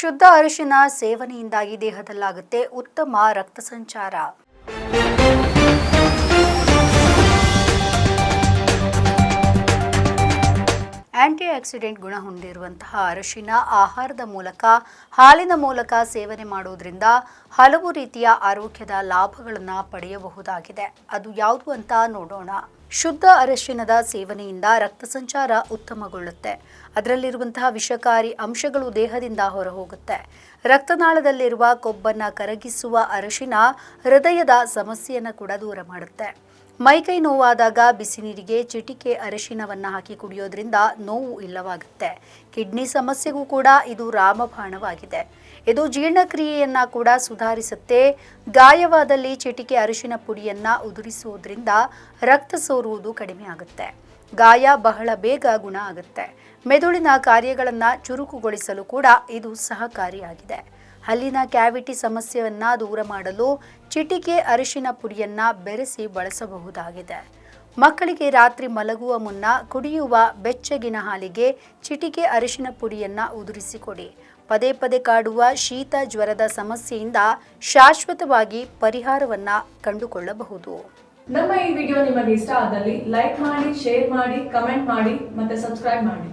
ಶುದ್ಧ ಅರಿಶಿನ ಸೇವನೆಯಿಂದಾಗಿ ದೇಹದಲ್ಲಾಗುತ್ತೆ ಉತ್ತಮ ರಕ್ತ ಸಂಚಾರ. ಆಂಟಿ ಆಕ್ಸಿಡೆಂಟ್ ಗುಣ ಹೊಂದಿರುವಂತಹ ಅರಿಶಿನ ಆಹಾರದ ಮೂಲಕ, ಹಾಲಿನ ಮೂಲಕ ಸೇವನೆ ಮಾಡುವುದರಿಂದ ಹಲವು ರೀತಿಯ ಆರೋಗ್ಯದ ಲಾಭಗಳನ್ನು ಪಡೆಯಬಹುದಾಗಿದೆ. ಅದು ಯಾವುದು ಅಂತ ನೋಡೋಣ. ಶುದ್ಧ ಅರಶಿನದ ಸೇವನೆಯಿಂದ ರಕ್ತ ಸಂಚಾರ ಉತ್ತಮಗೊಳ್ಳುತ್ತೆ. ಅದರಲ್ಲಿರುವಂತಹ ವಿಷಕಾರಿ ಅಂಶಗಳು ದೇಹದಿಂದ ಹೊರಹೋಗುತ್ತೆ. ರಕ್ತನಾಳದಲ್ಲಿರುವ ಕೊಬ್ಬನ್ನು ಕರಗಿಸುವ ಅರಶಿನ ಹೃದಯದ ಸಮಸ್ಯೆಯನ್ನು ಕೂಡ ದೂರ ಮಾಡುತ್ತೆ. ಮೈಕೈ ನೋವಾದಾಗ ಬಿಸಿ ನೀರಿಗೆ ಚಿಟಿಕೆ ಅರಶಿನವನ್ನು ಹಾಕಿ ಕುಡಿಯೋದ್ರಿಂದ ನೋವು ಇಲ್ಲವಾಗುತ್ತೆ. ಕಿಡ್ನಿ ಸಮಸ್ಯೆಗೂ ಕೂಡ ಇದು ರಾಮಬಾಣವಾಗಿದೆ. ಇದು ಜೀರ್ಣಕ್ರಿಯೆಯನ್ನು ಕೂಡ ಸುಧಾರಿಸುತ್ತೆ. ಗಾಯವಾದಲ್ಲಿ ಚಿಟಿಕೆ ಅರಿಶಿನ ಪುಡಿಯನ್ನು ಉದುರಿಸುವುದರಿಂದ ರಕ್ತ ಸೋರುವುದು ಕಡಿಮೆ ಆಗುತ್ತೆ. ಗಾಯ ಬಹಳ ಬೇಗ ಗುಣ ಆಗುತ್ತೆ. ಮೆದುಳಿನ ಕಾರ್ಯಗಳನ್ನು ಚುರುಕುಗೊಳಿಸಲು ಕೂಡ ಇದು ಸಹಕಾರಿಯಾಗಿದೆ. ಹಲ್ಲಿನ ಕ್ಯಾವಿಟಿ ಸಮಸ್ಯೆಯನ್ನು ದೂರ ಮಾಡಲು ಚಿಟಿಕೆ ಅರಿಶಿನ ಪುಡಿಯನ್ನು ಬೆರೆಸಿ ಬಳಸಬಹುದಾಗಿದೆ. ಮಕ್ಕಳಿಗೆ ರಾತ್ರಿ ಮಲಗುವ ಮುನ್ನ ಕುಡಿಯುವ ಬೆಚ್ಚಗಿನ ಹಾಲಿಗೆ ಚಿಟಿಕೆ ಅರಿಶಿನ ಪುಡಿಯನ್ನು ಉದುರಿಸಿಕೊಡಿ. ಪದೇ ಪದೇ ಕಾಡುವ ಶೀತ ಜ್ವರದ ಸಮಸ್ಯೆಯಿಂದ ಶಾಶ್ವತವಾಗಿ ಪರಿಹಾರವನ್ನ ಕಂಡುಕೊಳ್ಳಬಹುದು. ನಮ್ಮ ಈ ವಿಡಿಯೋ ನಿಮಗೆ ಇಷ್ಟ ಆದಲ್ಲಿ ಲೈಕ್ ಮಾಡಿ, ಶೇರ್ ಮಾಡಿ, ಕಮೆಂಟ್ ಮಾಡಿ ಮತ್ತೆ ಸಬ್ಸ್ಕ್ರೈಬ್ ಮಾಡಿ.